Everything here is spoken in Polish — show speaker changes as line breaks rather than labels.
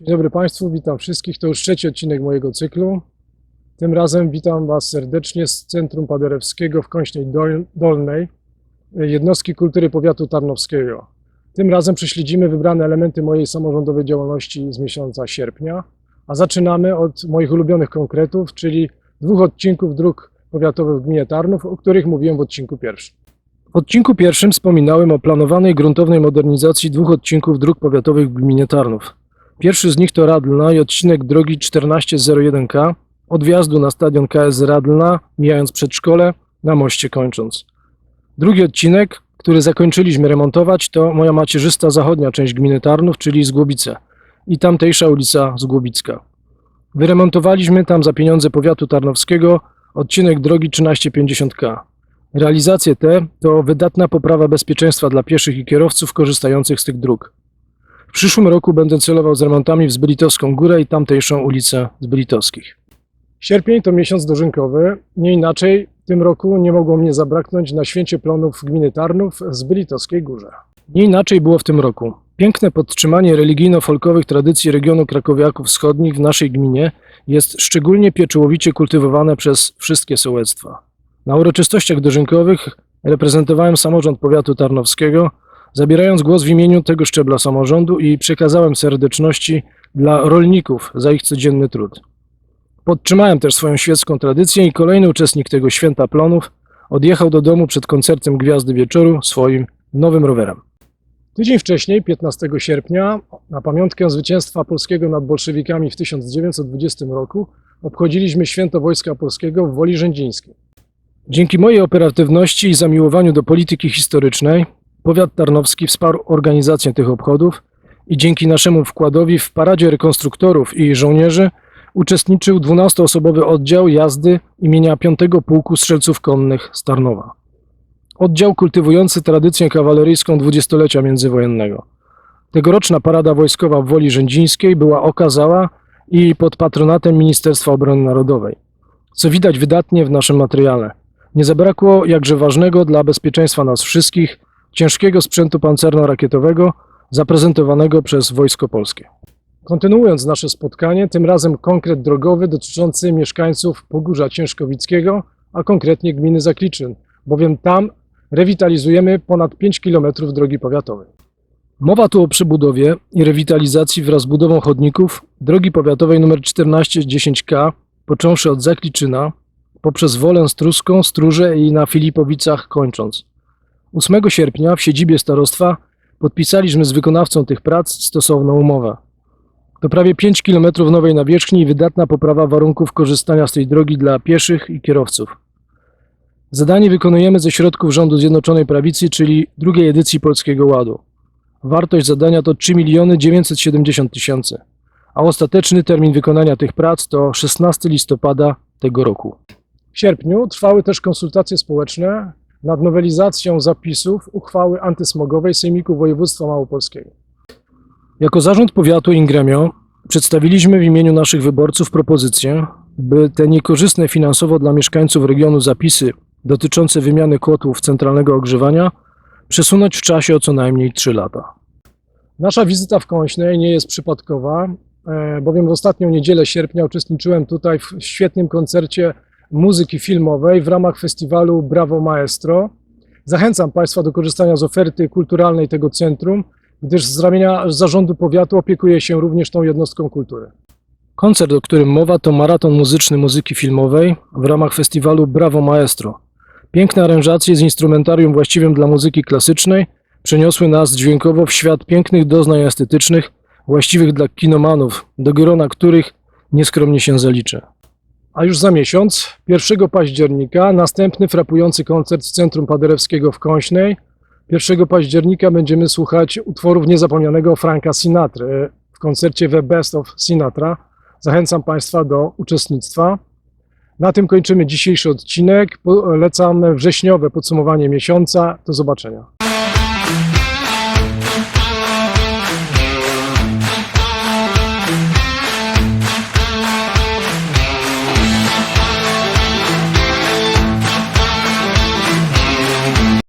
Dzień dobry Państwu, witam wszystkich. To już trzeci odcinek mojego cyklu. Tym razem witam Was serdecznie z Centrum Paderewskiego w Dol- Dolnej, jednostki kultury powiatu tarnowskiego. Tym razem prześledzimy wybrane elementy mojej samorządowej działalności z miesiąca sierpnia, a zaczynamy od moich ulubionych konkretów, czyli dwóch odcinków dróg powiatowych w gminie Tarnów, o których mówiłem w odcinku pierwszym. W odcinku pierwszym wspominałem o planowanej gruntownej modernizacji dwóch odcinków dróg powiatowych w gminie Tarnów. Pierwszy z nich to Radlna i odcinek drogi 1401K od wjazdu na stadion KS Radlna, mijając przedszkole, na moście kończąc. Drugi odcinek, który zakończyliśmy remontować, to moja macierzysta zachodnia część gminy Tarnów, czyli Zgłobice i tamtejsza ulica Zgłobicka. Wyremontowaliśmy tam za pieniądze powiatu tarnowskiego odcinek drogi 1350K. Realizacje te to wydatna poprawa bezpieczeństwa dla pieszych i kierowców korzystających z tych dróg. W przyszłym roku będę celował z remontami w Zbylitowską Górę i tamtejszą ulicę Zbylitowskich. Sierpień to miesiąc dożynkowy. Nie inaczej w tym roku nie mogło mnie zabraknąć na święcie plonów gminy Tarnów w Zbylitowskiej Górze. Nie inaczej było w tym roku. Piękne podtrzymanie religijno-folkowych tradycji regionu krakowiaków wschodnich w naszej gminie jest szczególnie pieczołowicie kultywowane przez wszystkie sołectwa. Na uroczystościach dożynkowych reprezentowałem samorząd powiatu tarnowskiego, zabierając głos w imieniu tego szczebla samorządu i przekazałem serdeczności dla rolników za ich codzienny trud. Podtrzymałem też swoją świecką tradycję i kolejny uczestnik tego święta plonów odjechał do domu przed koncertem Gwiazdy Wieczoru swoim nowym rowerem. Tydzień wcześniej, 15 sierpnia, na pamiątkę zwycięstwa polskiego nad bolszewikami w 1920 roku, obchodziliśmy święto Wojska Polskiego w Woli Rzędzińskiej. Dzięki mojej operatywności i zamiłowaniu do polityki historycznej, powiat tarnowski wsparł organizację tych obchodów i dzięki naszemu wkładowi w paradzie rekonstruktorów i żołnierzy uczestniczył 12-osobowy oddział jazdy imienia 5 Pułku Strzelców Konnych z Tarnowa. Oddział kultywujący tradycję kawaleryjską dwudziestolecia międzywojennego. Tegoroczna parada wojskowa w Woli Rzędzińskiej była okazała i pod patronatem Ministerstwa Obrony Narodowej, co widać wydatnie w naszym materiale. Nie zabrakło jakże ważnego dla bezpieczeństwa nas wszystkich ciężkiego sprzętu pancerno-rakietowego zaprezentowanego przez Wojsko Polskie. Kontynuując nasze spotkanie, tym razem konkret drogowy dotyczący mieszkańców Pogórza Ciężkowickiego, a konkretnie gminy Zakliczyn, bowiem tam rewitalizujemy ponad 5 km drogi powiatowej. Mowa tu o przebudowie i rewitalizacji wraz z budową chodników drogi powiatowej nr 1410K, począwszy od Zakliczyna, poprzez Wolę Struską, Stróże i na Filipowicach kończąc. 8 sierpnia w siedzibie starostwa podpisaliśmy z wykonawcą tych prac stosowną umowę. To prawie 5 km nowej nawierzchni i wydatna poprawa warunków korzystania z tej drogi dla pieszych i kierowców. Zadanie wykonujemy ze środków rządu Zjednoczonej Prawicy, czyli drugiej edycji Polskiego Ładu. Wartość zadania to 3 miliony 970 tysięcy, a ostateczny termin wykonania tych prac to 16 listopada tego roku. W sierpniu trwały też konsultacje społeczne nad nowelizacją zapisów uchwały antysmogowej Sejmiku Województwa Małopolskiego. Jako zarząd powiatu Ingremio przedstawiliśmy w imieniu naszych wyborców propozycję, by te niekorzystne finansowo dla mieszkańców regionu zapisy dotyczące wymiany kotłów centralnego ogrzewania przesunąć w czasie o co najmniej 3 lata. Nasza wizyta w Kąśnej nie jest przypadkowa, e, bowiem w ostatnią niedzielę sierpnia uczestniczyłem tutaj w świetnym koncercie muzyki filmowej w ramach festiwalu Bravo Maestro. Zachęcam Państwa do korzystania z oferty kulturalnej tego centrum, gdyż z ramienia zarządu powiatu opiekuje się również tą jednostką kultury. Koncert, o którym mowa, to maraton muzyczny muzyki filmowej w ramach festiwalu Bravo Maestro. Piękne aranżacje z instrumentarium właściwym dla muzyki klasycznej przeniosły nas dźwiękowo w świat pięknych doznań estetycznych, właściwych dla kinomanów, do grona których nieskromnie się zaliczę. A już za miesiąc, 1 października, następny frapujący koncert z Centrum Paderewskiego w Kąśnej. 1 października będziemy słuchać utworów niezapomnianego Franka Sinatry w koncercie The Best of Sinatra. Zachęcam Państwa do uczestnictwa. Na tym kończymy dzisiejszy odcinek. Polecam wrześniowe podsumowanie miesiąca. Do zobaczenia.